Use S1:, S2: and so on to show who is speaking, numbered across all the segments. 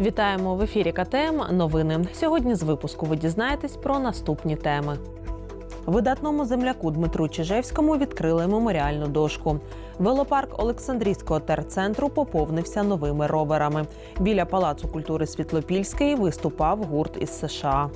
S1: Вітаємо в ефірі КТМ. Новини. Сьогодні з випуску ви дізнаєтесь про наступні теми. Видатному земляку Дмитру Чижевському відкрили меморіальну дошку. Велопарк Олександрійського терцентру поповнився новими роверами. Біля Палацу культури Світлопільський виступав гурт із США.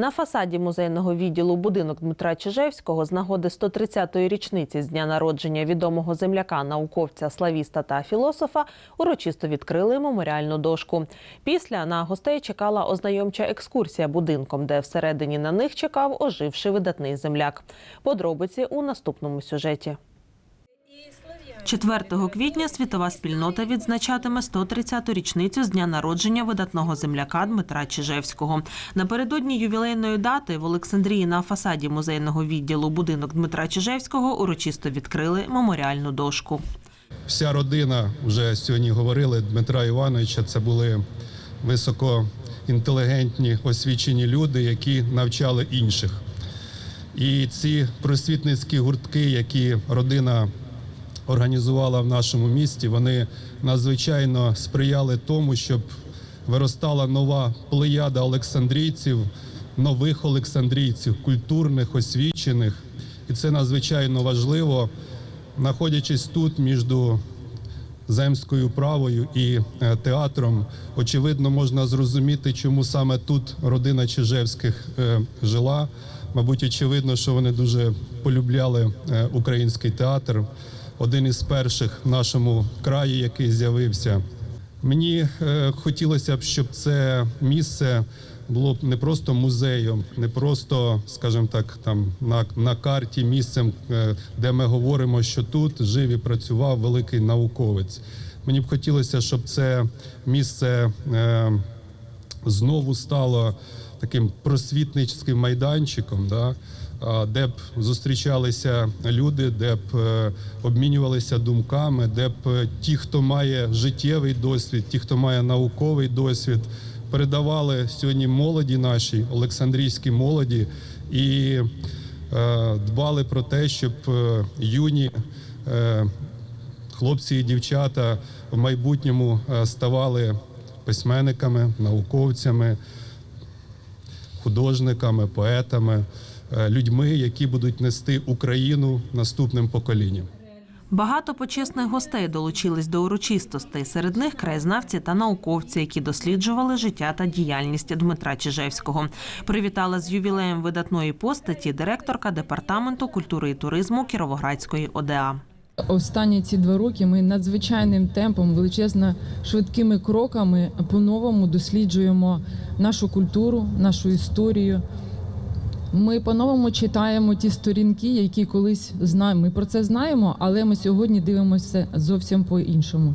S1: На фасаді музейного відділу будинок Дмитра Чижевського з нагоди 130-ї річниці з дня народження відомого земляка, науковця, славіста та філософа урочисто відкрили меморіальну дошку. Після на гостей чекала ознайомча екскурсія будинком, де всередині на них чекав оживший видатний земляк. Подробиці у наступному сюжеті. 4 квітня світова спільнота відзначатиме 130-ту річницю з дня народження видатного земляка Дмитра Чижевського. Напередодні ювілейної дати в Олександрії на фасаді музейного відділу будинок Дмитра Чижевського урочисто відкрили меморіальну дошку.
S2: Вся родина вже сьогодні говорили Дмитра Івановича. Це були високоінтелігентні, освічені люди, які навчали інших. І ці просвітницькі гуртки, які родина організувала в нашому місті, вони надзвичайно сприяли тому, щоб виростала нова плеяда олександрійців, нових олександрійців, культурних, освічених. І це надзвичайно важливо, знаходячись тут між земською правою і е, театром, очевидно, можна зрозуміти, чому саме тут родина Чижевських е, жила. Мабуть, очевидно, що вони дуже полюбляли е, український театр. Один із перших в нашому краї, який з'явився. Мені е, хотілося б, щоб це місце було б не просто музеєм, не просто, скажімо так, там на, на карті місцем, е, де ми говоримо, що тут жив і працював великий науковець. Мені б хотілося, щоб це місце е, знову стало таким просвітницьким майданчиком, да, де б зустрічалися люди, де б е, обмінювалися думками, де б е, ті, хто має життєвий досвід, ті, хто має науковий досвід, передавали сьогодні молоді нашій, Олександрійській молоді, і е, дбали про те, щоб юні. Хлопці і дівчата в майбутньому ставали письменниками, науковцями, художниками, поетами, людьми, які будуть нести Україну наступним поколінням.
S1: Багато почесних гостей долучились до урочистостей. Серед них краєзнавці та науковці, які досліджували життя та діяльність Дмитра Чижевського. Привітала з ювілеєм видатної постаті директорка департаменту культури і туризму Кіровоградської ОДА.
S3: Останні ці два роки ми надзвичайним темпом, величезно швидкими кроками по-новому досліджуємо нашу культуру, нашу історію. Ми по-новому читаємо ті сторінки, які колись знаємо. Ми про це знаємо, але ми сьогодні дивимося зовсім по-іншому.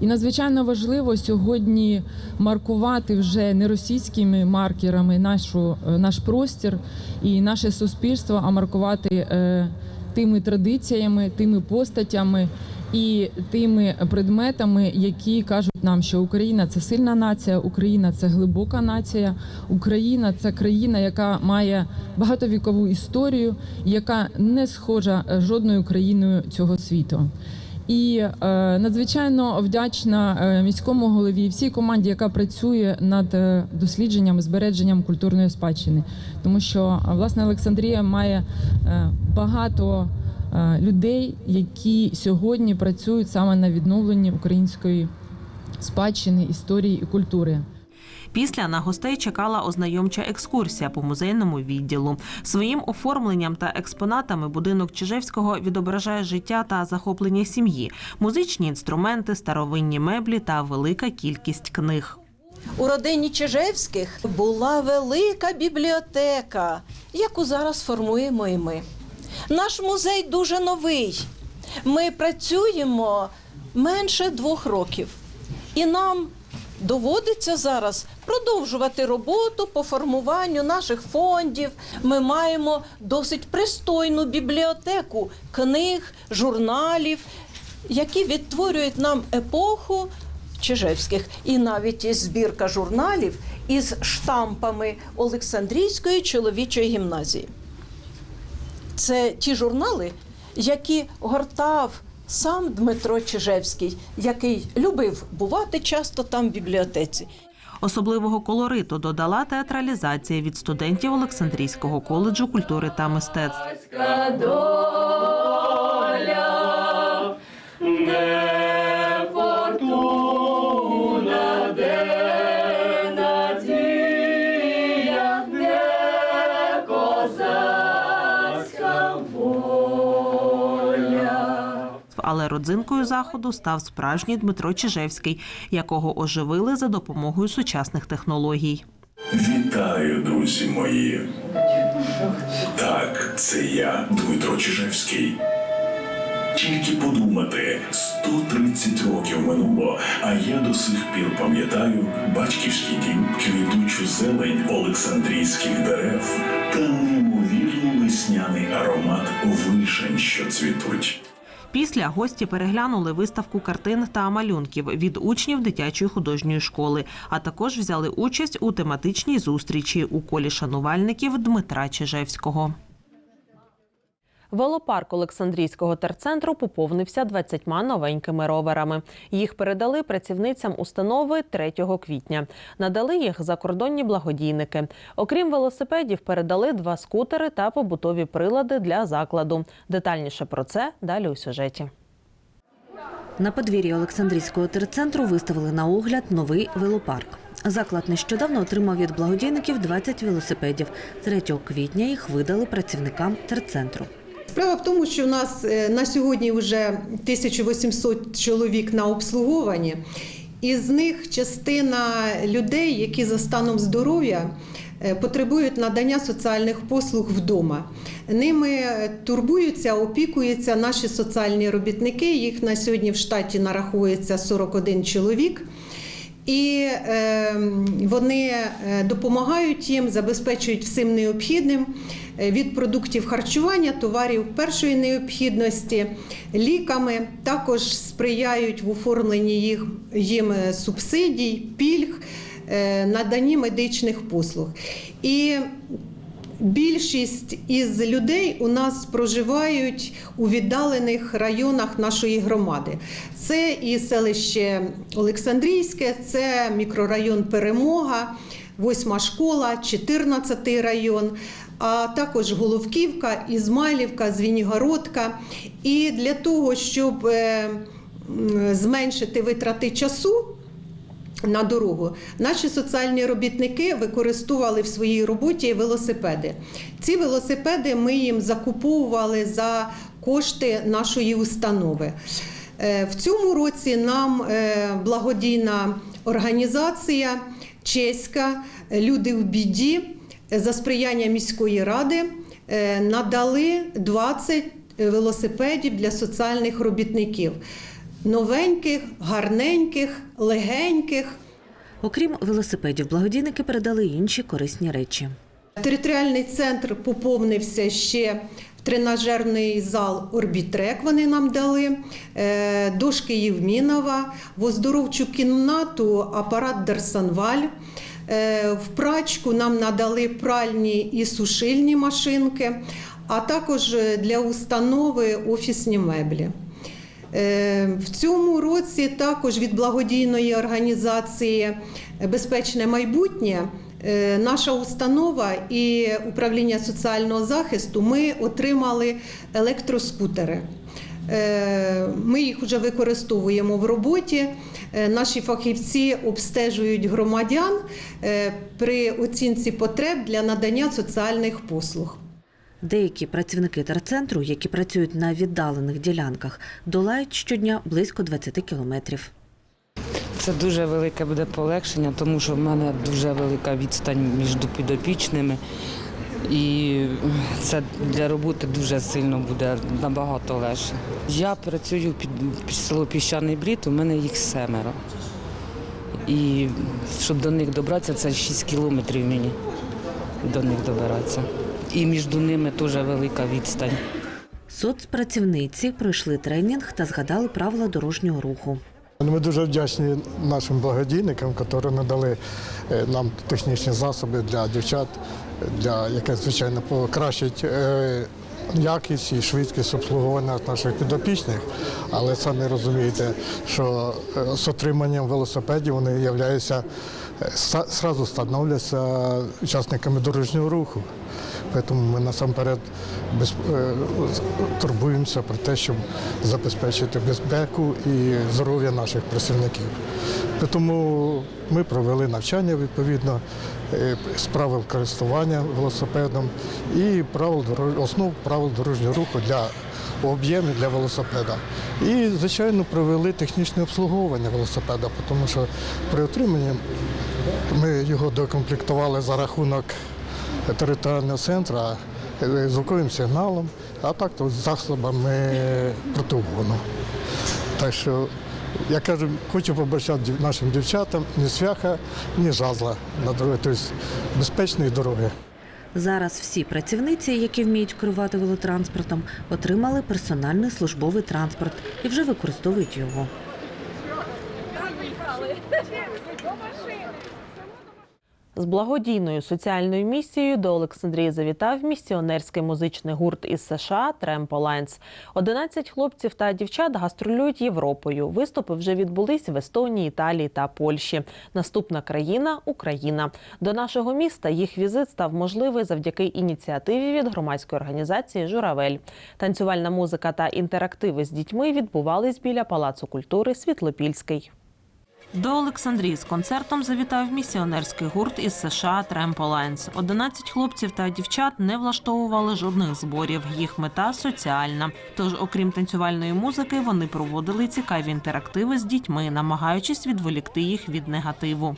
S3: І надзвичайно важливо сьогодні маркувати вже не російськими маркерами нашу, е, наш простір і наше суспільство, а маркувати е, тими традиціями, тими постатями і тими предметами, які кажуть нам, що Україна це сильна нація, Україна це глибока нація, Україна це країна, яка має багатовікову історію, яка не схожа е, жодною країною цього світу. І е, надзвичайно вдячна е, міському голові всій команді, яка працює над е, дослідженням, збереженням культурної спадщини, тому що власне Олександрія має багато людей, які сьогодні працюють саме на відновленні української спадщини, історії і культури.
S1: Після на гостей чекала ознайомча екскурсія по музейному відділу. Своїм оформленням та експонатами будинок Чижевського відображає життя та захоплення сім'ї, музичні інструменти, старовинні меблі та велика кількість книг.
S4: У родині Чижевських була велика бібліотека, яку зараз формуємо і ми. Наш музей дуже новий. Ми працюємо менше двох років, і нам доводиться зараз продовжувати роботу по формуванню наших фондів. Ми маємо досить пристойну бібліотеку книг, журналів, які відтворюють нам епоху Чижевських, і навіть є збірка журналів із штампами Олександрійської чоловічої гімназії. Це ті журнали, які гортав сам Дмитро Чижевський, який любив бувати часто там в бібліотеці.
S1: Особливого колориту додала театралізація від студентів Олександрійського коледжу культури та мистецтв. Але родзинкою заходу став справжній Дмитро Чижевський, якого оживили за допомогою сучасних технологій.
S5: Вітаю, друзі мої. Так, це я, Дмитро Чижевський. Тільки подумати, 130 років минуло, а я до сих пір пам'ятаю батьківський дім, квітучу зелень Олександрійських дерев та неймовірний весняний аромат вишень, що цвітуть.
S1: Після гості переглянули виставку картин та малюнків від учнів дитячої художньої школи, а також взяли участь у тематичній зустрічі у колі шанувальників Дмитра Чижевського. Велопарк Олександрійського терцентру поповнився 20 новенькими роверами. Їх передали працівницям установи 3 квітня. Надали їх закордонні благодійники. Окрім велосипедів, передали два скутери та побутові прилади для закладу. Детальніше про це далі у сюжеті.
S6: На подвір'ї Олександрійського терцентру виставили на огляд новий велопарк. Заклад нещодавно отримав від благодійників 20 велосипедів. 3 квітня їх видали працівникам терцентру.
S7: Справа в тому, що у нас е, на сьогодні вже 1800 чоловік на обслуговуванні, із них частина людей, які за станом здоров'я е, потребують надання соціальних послуг вдома. Ними е, турбуються, опікуються наші соціальні робітники. Їх на сьогодні в штаті нараховується 41 чоловік. І е, вони е, допомагають їм, забезпечують всім необхідним е, від продуктів харчування, товарів першої необхідності, ліками. Також сприяють в оформленні їх їм е, субсидій, пільг, наданні медичних послуг. І Більшість із людей у нас проживають у віддалених районах нашої громади. Це і селище Олександрійське, це мікрорайон Перемога, восьма школа, 14 район, а також Головківка, Ізмайлівка, Звінігородка. І для того, щоб е, зменшити витрати часу на дорогу. Наші соціальні робітники використовували в своїй роботі велосипеди. Ці велосипеди ми їм закуповували за кошти нашої установи. Е, В цьому році нам е, благодійна організація чеська Люди в біді е, за сприяння міської ради е, надали 20 велосипедів для соціальних робітників. Новеньких, гарненьких, легеньких.
S6: Окрім велосипедів, благодійники передали інші корисні речі.
S7: Територіальний центр поповнився ще в тренажерний зал Орбітрек. Вони нам дали, е, дошки Євмінова, в оздоровчу кімнату апарат Дерсанваль. Е, В прачку нам надали пральні і сушильні машинки, а також для установи офісні меблі. Е, В цьому році також від благодійної організації Безпечне майбутнє е, наша установа і управління соціального захисту ми отримали електроскутери. Е, Ми їх вже використовуємо в роботі. Наші фахівці обстежують громадян при оцінці потреб для надання соціальних послуг.
S6: Деякі працівники терцентру, які працюють на віддалених ділянках, долають щодня близько 20 кілометрів.
S8: Це дуже велике буде полегшення, тому що в мене дуже велика відстань між підопічними. І це для роботи дуже сильно буде набагато легше. Я працюю під, село Піщаний Брід, у мене їх семеро. І щоб до них добратися, це 6 кілометрів мені до них добиратися. І між ними теж велика відстань.
S6: Соцпрацівниці пройшли тренінг та згадали правила дорожнього руху.
S9: Ми дуже вдячні нашим благодійникам, які надали е, нам технічні засоби для дівчат, для яке звичайно покращить е, якість і швидкість обслуговування наших підопічних, але самі розумієте, що е, з отриманням велосипедів вони являються зразу становляться учасниками дорожнього руху. Тому ми насамперед е, турбуємося про те, щоб забезпечити безпеку і здоров'я наших працівників. Тому ми провели навчання відповідно е, з правил користування велосипедом і правил основ правил дорожнього руху для об'ємів для велосипеда. І, звичайно, провели технічне обслуговування велосипеда, тому що при отриманні ми його докомплектували за рахунок територіального центру е, звуковим сигналом, а так то з засобами противогону. Так що, я кажу, хочу побажати дів- нашим дівчатам ні свяха, ні жазла на дорозі, тобто безпечної дороги.
S6: Зараз всі працівниці, які вміють керувати велотранспортом, отримали персональний службовий транспорт і вже використовують його.
S1: З благодійною соціальною місією до Олександрії завітав місіонерський музичний гурт із США Тремпо Лайнс. 11 хлопців та дівчат гастролюють Європою. Виступи вже відбулись в Естонії, Італії та Польщі. Наступна країна Україна. До нашого міста їх візит став можливий завдяки ініціативі від громадської організації Журавель. Танцювальна музика та інтерактиви з дітьми відбувались біля Палацу культури Світлопільський. До Олександрії з концертом завітав місіонерський гурт із США Тремпо Лайнс. 11 хлопців та дівчат не влаштовували жодних зборів. Їх мета соціальна. Тож, окрім танцювальної музики, вони проводили цікаві інтерактиви з дітьми, намагаючись відволікти їх від негативу.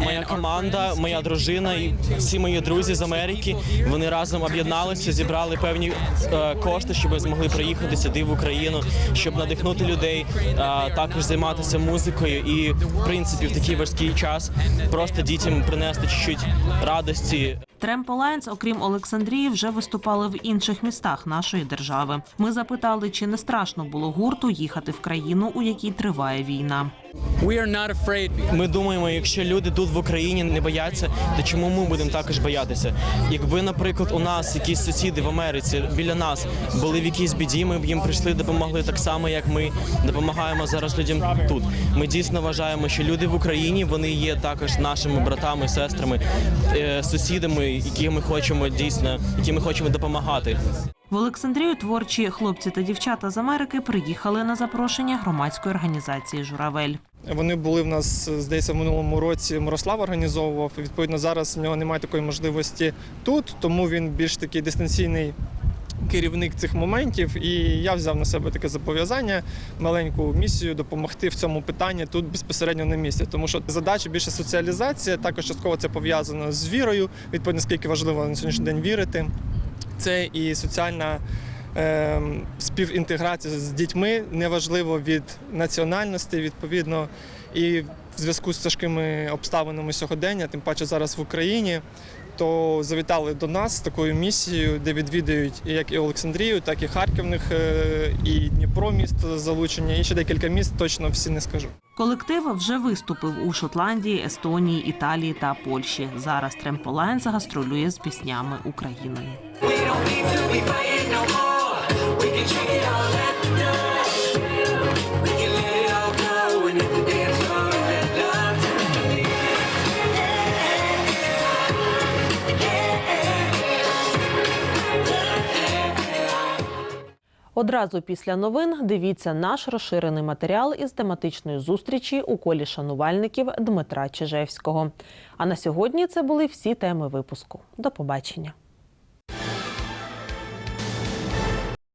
S10: Моя команда, моя дружина і всі мої друзі з Америки. Вони разом об'єдналися, зібрали певні е, кошти, щоб змогли приїхати сюди в Україну, щоб надихнути людей, е, також займатися музикою і, в принципі, в такий важкий час просто дітям принести чуть-чуть радості.
S1: Тремпо Лайнс, окрім Олександрії, вже виступали в інших містах нашої держави. Ми запитали, чи не страшно було гурту їхати в країну, у якій триває війна.
S10: Ми думаємо, якщо люди тут в Україні не бояться, то чому ми будемо також боятися? Якби, наприклад, у нас якісь сусіди в Америці біля нас були в якійсь біді, ми б їм прийшли, допомогли так само, як ми допомагаємо зараз людям тут. Ми дійсно вважаємо, що люди в Україні вони є також нашими братами, сестрами, е, сусідами, які ми хочемо дійсно, які ми хочемо допомагати.
S1: В Олександрію творчі хлопці та дівчата з Америки приїхали на запрошення громадської організації Журавель.
S11: Вони були в нас, здається, в минулому році Мирослав організовував. Відповідно, зараз в нього немає такої можливості тут, тому він більш такий дистанційний керівник цих моментів. І я взяв на себе таке зобов'язання, маленьку місію допомогти в цьому питанні тут безпосередньо на місці. Тому що задача більше соціалізація, також частково це пов'язано з вірою. Відповідно, скільки важливо на сьогоднішній день вірити. Це і соціальна е, співінтеграція з дітьми неважливо від національності, відповідно, і в зв'язку з тяжкими обставинами сьогодення, тим паче зараз в Україні, то завітали до нас з такою місією, де відвідають як і Олександрію, так і Харків, них, е, і Дніпро місто залучення, і ще декілька міст, точно всі не скажу.
S1: Колектив вже виступив у Шотландії, Естонії, Італії та Польщі. Зараз Тремпо Лайнс гастролює з піснями Україною. Одразу після новин дивіться наш розширений матеріал із тематичної зустрічі у колі шанувальників Дмитра Чижевського. А на сьогодні це були всі теми випуску. До побачення.